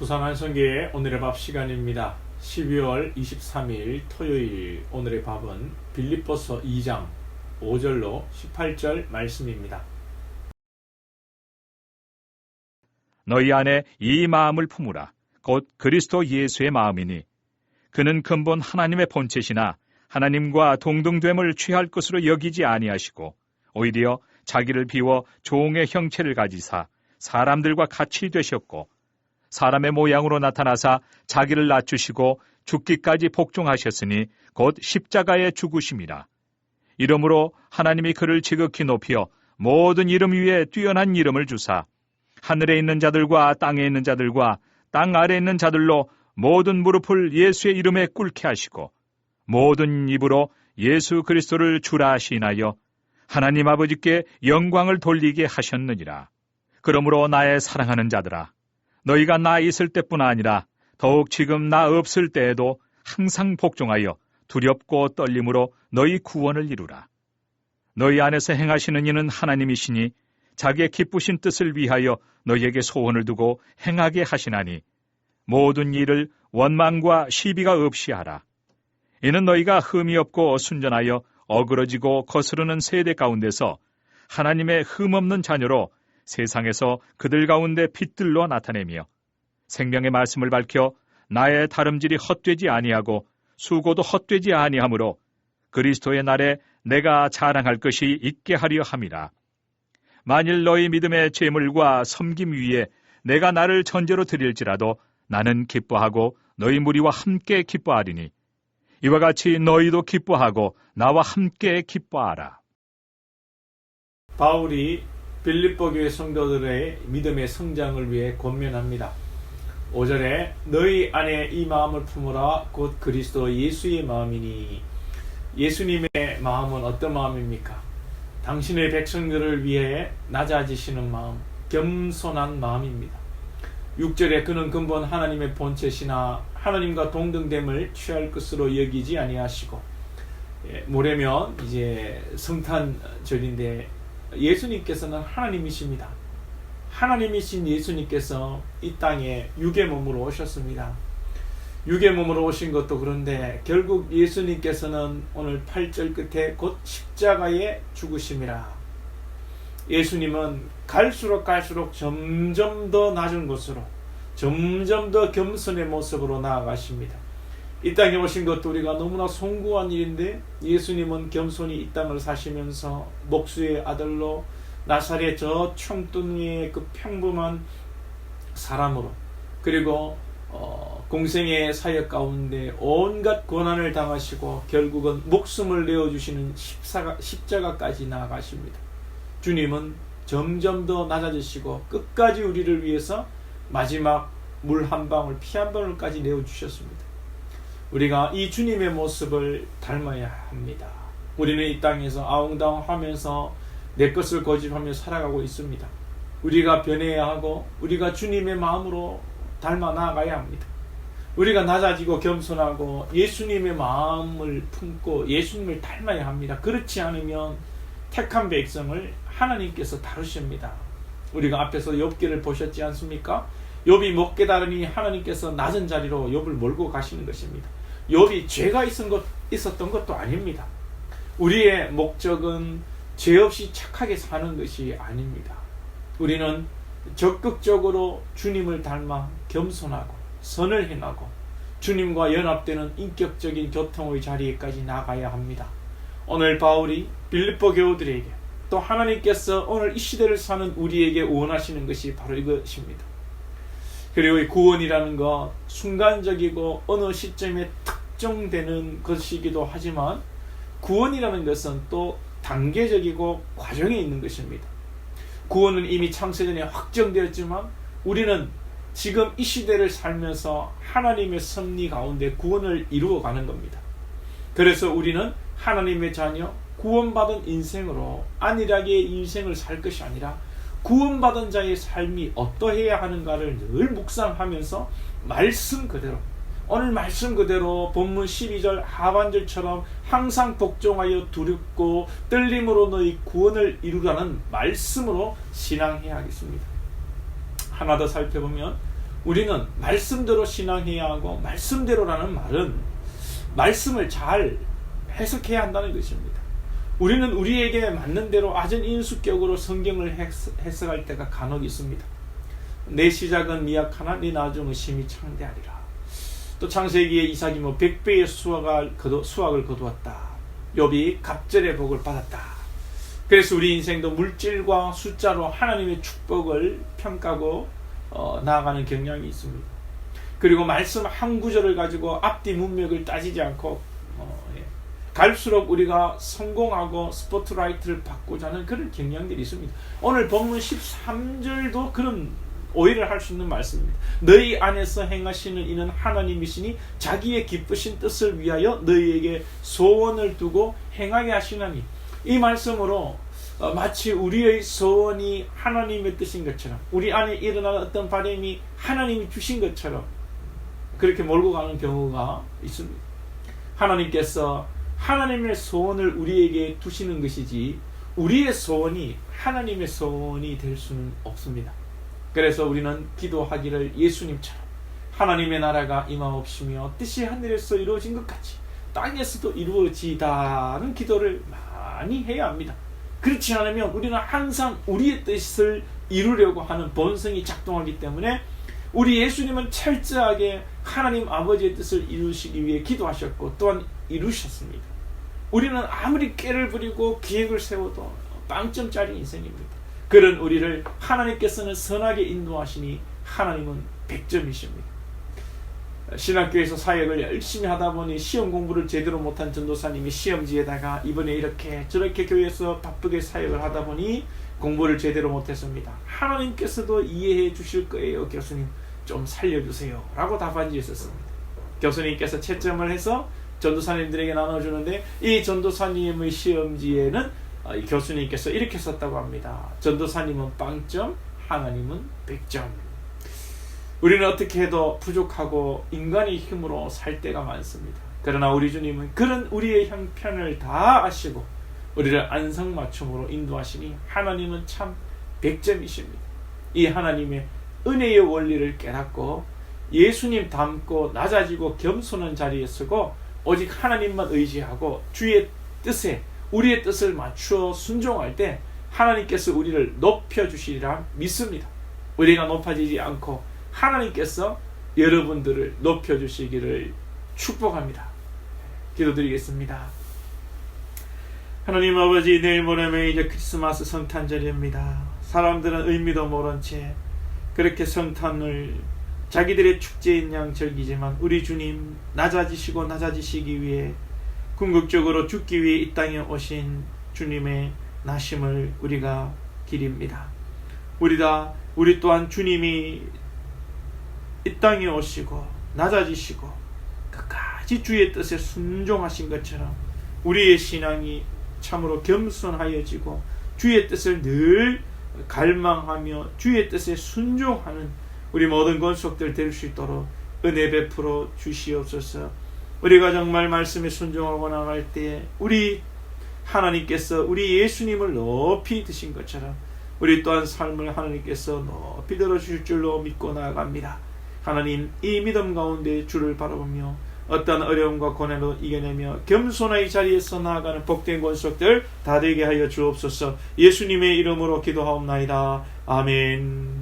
부산 한성교회 오늘의 밥 시간입니다. 12월 23일 토요일 오늘의 밥은 빌립보서 2장 5절로 18절 말씀입니다. 너희 안에 이 마음을 품으라. 곧 그리스도 예수의 마음이니 그는 근본 하나님의 본체시나 하나님과 동등됨을 취할 것으로 여기지 아니하시고 오히려 자기를 비워 종의 형체를 가지사 사람들과 같이 되셨고 사람의 모양으로 나타나사 자기를 낮추시고 죽기까지 복종하셨으니 곧 십자가에 죽으심이라. 이러므로 하나님이 그를 지극히 높여 모든 이름 위에 뛰어난 이름을 주사 하늘에 있는 자들과 땅에 있는 자들과 땅 아래에 있는 자들로 모든 무릎을 예수의 이름에 꿇게 하시고 모든 입으로 예수 그리스도를 주라 시인하여 하나님 아버지께 영광을 돌리게 하셨느니라. 그러므로 나의 사랑하는 자들아 너희가 나 있을 때뿐 아니라 더욱 지금 나 없을 때에도 항상 복종하여 두렵고 떨림으로 너희 구원을 이루라. 너희 안에서 행하시는 이는 하나님이시니 자기의 기쁘신 뜻을 위하여 너희에게 소원을 두고 행하게 하시나니 모든 일을 원망과 시비가 없이 하라. 이는 너희가 흠이 없고 순전하여 어그러지고 거스르는 세대 가운데서 하나님의 흠 없는 자녀로 세상에서 그들 가운데 빛들로 나타내며 생명의 말씀을 밝혀 나의 다름질이 헛되지 아니하고 수고도 헛되지 아니하므로 그리스도의 날에 내가 자랑할 것이 있게 하려 함이라. 만일 너희 믿음의 재물과 섬김 위에 내가 나를 전제로 드릴지라도 나는 기뻐하고 너희 무리와 함께 기뻐하리니 이와 같이 너희도 기뻐하고 나와 함께 기뻐하라. 바울이 빌립보 교회 성도들의 믿음의 성장을 위해 권면합니다. 5절에 너희 안에 이 마음을 품으라 곧 그리스도 예수의 마음이니 예수님의 마음은 어떤 마음입니까? 당신의 백성들을 위해 낮아지시는 마음, 겸손한 마음입니다. 6절에 그는 근본 하나님의 본체시나 하나님과 동등됨을 취할 것으로 여기지 아니하시고 예, 모레면 이제 성탄절인데 예수님께서는 하나님이십니다. 하나님이신 예수님께서 이 땅에 육의 몸으로 오셨습니다. 육의 몸으로 오신 것도 그런데 결국 예수님께서는 오늘 8절 끝에 곧 십자가에 죽으심이라. 예수님은 갈수록 갈수록 점점 더 낮은 곳으로 점점 더 겸손의 모습으로 나아가십니다. 이 땅에 오신 것도 우리가 너무나 송구한 일인데 예수님은 겸손히 이 땅을 사시면서 목수의 아들로 나사렛 저 총뚱이의 그 평범한 사람으로 그리고 어, 공생의 사역 가운데 온갖 고난을 당하시고 결국은 목숨을 내어주시는 십사가, 십자가까지 나아가십니다. 주님은 점점 더 낮아지시고 끝까지 우리를 위해서 마지막 물 한 방울, 피 한 방울까지 내어주셨습니다. 우리가 이 주님의 모습을 닮아야 합니다. 우리는 이 땅에서 아웅다웅하면서 내 것을 고집하며 살아가고 있습니다. 우리가 변해야 하고 우리가 주님의 마음으로 닮아 나아가야 합니다. 우리가 낮아지고 겸손하고 예수님의 마음을 품고 예수님을 닮아야 합니다. 그렇지 않으면 택한 백성을 하나님께서 다루십니다. 우리가 앞에서 욥기를 보셨지 않습니까? 욥이 못 깨달으니 하나님께서 낮은 자리로 욥을 몰고 가시는 것입니다. 욥이 죄가 있었던 것도 아닙니다. 우리의 목적은 죄 없이 착하게 사는 것이 아닙니다. 우리는 적극적으로 주님을 닮아 겸손하고 선을 행하고 주님과 연합되는 인격적인 교통의 자리에까지 나가야 합니다. 오늘 바울이 빌립보 교우들에게 또 하나님께서 오늘 이 시대를 사는 우리에게 원하시는 것이 바로 이것입니다. 그리고 이 구원이라는 것 순간적이고 어느 시점에 특정되는 것이기도 하지만 구원이라는 것은 또 단계적이고 과정에 있는 것입니다. 구원은 이미 창세전에 확정되었지만 우리는 지금 이 시대를 살면서 하나님의 섭리 가운데 구원을 이루어가는 겁니다. 그래서 우리는 하나님의 자녀, 구원받은 인생으로 안일하게 인생을 살 것이 아니라 구원받은 자의 삶이 어떠해야 하는가를 늘 묵상하면서 말씀 그대로 오늘 말씀 그대로 본문 12절 하반절처럼 항상 복종하여 두렵고 떨림으로 너희 구원을 이루라는 말씀으로 신앙해야 하겠습니다. 하나 더 살펴보면 우리는 말씀대로 신앙해야 하고 말씀대로라는 말은 말씀을 잘 해석해야 한다는 것입니다. 우리는 우리에게 맞는 대로 아전 인수격으로 성경을 해석할 때가 간혹 있습니다. 내 시작은 미약하나 네 나중은 심히 창대하리라. 또 창세기에 이삭이 뭐 백배의 수확을, 거두, 수확을 거두었다. 욥이 갑절의 복을 받았다. 그래서 우리 인생도 물질과 숫자로 하나님의 축복을 평가고 어, 나아가는 경향이 있습니다. 그리고 말씀 한 구절을 가지고 앞뒤 문맥을 따지지 않고 어, 예. 갈수록 우리가 성공하고 스포트라이트를 받고자 하는 그런 경향들이 있습니다. 오늘 본문 13절도 그런 오해를 할수 있는 말씀입니다. 너희 안에서 행하시는 이는 하나님이시니 자기의 기쁘신 뜻을 위하여 너희에게 소원을 두고 행하게 하시나니 이 말씀으로 어, 마치 우리의 소원이 하나님의 뜻인 것처럼 우리 안에 일어나는 어떤 바람이 하나님이 주신 것처럼 그렇게 몰고 가는 경우가 있습니다. 하나님께서 하나님의 소원을 우리에게 두시는 것이지 우리의 소원이 하나님의 소원이 될 수는 없습니다. 그래서 우리는 기도하기를 예수님처럼 하나님의 나라가 임하옵시며 뜻이 하늘에서 이루어진 것 같이 땅에서도 이루어지다는 기도를 많이 해야 합니다. 그렇지 않으면 우리는 항상 우리의 뜻을 이루려고 하는 본성이 작동하기 때문에 우리 예수님은 철저하게 하나님 아버지의 뜻을 이루시기 위해 기도하셨고 또한 이루셨습니다. 우리는 아무리 깨를 부리고 기획을 세워도 빵점짜리 인생입니다. 그런 우리를 하나님께서는 선하게 인도하시니 하나님은 100점이십니다. 신학교에서 사역을 열심히 하다 보니 시험 공부를 제대로 못한 전도사님이 시험지에다가 이번에 이렇게 저렇게 교회에서 바쁘게 사역을 하다 보니 공부를 제대로 못했습니다. 하나님께서도 이해해 주실 거예요, 교수님. 좀 살려주세요. 라고 답안지에 썼습니다. 교수님께서 채점을 해서 전도사님들에게 나눠주는데 이 전도사님의 시험지에는 어, 이 교수님께서 이렇게 썼다고 합니다. 전도사님은 빵점, 하나님은 100점. 우리는 어떻게 해도 부족하고 인간의 힘으로 살 때가 많습니다. 그러나 우리 주님은 그런 우리의 형편을 다 아시고 우리를 안성맞춤으로 인도하시니 하나님은 참 100점이십니다. 이 하나님의 은혜의 원리를 깨닫고 예수님 닮고 낮아지고 겸손한 자리에 서고 오직 하나님만 의지하고 주의 뜻에 우리의 뜻을 맞추어 순종할 때 하나님께서 우리를 높여주시리라 믿습니다. 우리가 높아지지 않고 하나님께서 여러분들을 높여주시기를 축복합니다. 기도드리겠습니다. 하나님 아버지 내일 모레면 이제 크리스마스 성탄절입니다. 사람들은 의미도 모른 채 그렇게 성탄을 자기들의 축제인 양 즐기지만 우리 주님 낮아지시고 낮아지시기 위해 궁극적으로 죽기 위해 이 땅에 오신 주님의 나심을 우리가 기립니다. 우리다 우리 또한 주님이 이 땅에 오시고 낮아지시고 끝까지 주의 뜻에 순종하신 것처럼 우리의 신앙이 참으로 겸손하여지고 주의 뜻을 늘 갈망하며 주의 뜻에 순종하는 우리 모든 권속들 될 수 있도록 은혜 베풀어 주시옵소서. 우리가 정말 말씀에 순종하고 나갈 때에 우리 하나님께서 우리 예수님을 높이 드신 것처럼 우리 또한 삶을 하나님께서 높이 들어주실 줄로 믿고 나아갑니다. 하나님 이 믿음 가운데 주를 바라보며 어떤 어려움과 고난을 이겨내며 겸손한 이 자리에서 나아가는 복된 권속들 다 되게 하여 주옵소서 예수님의 이름으로 기도하옵나이다. 아멘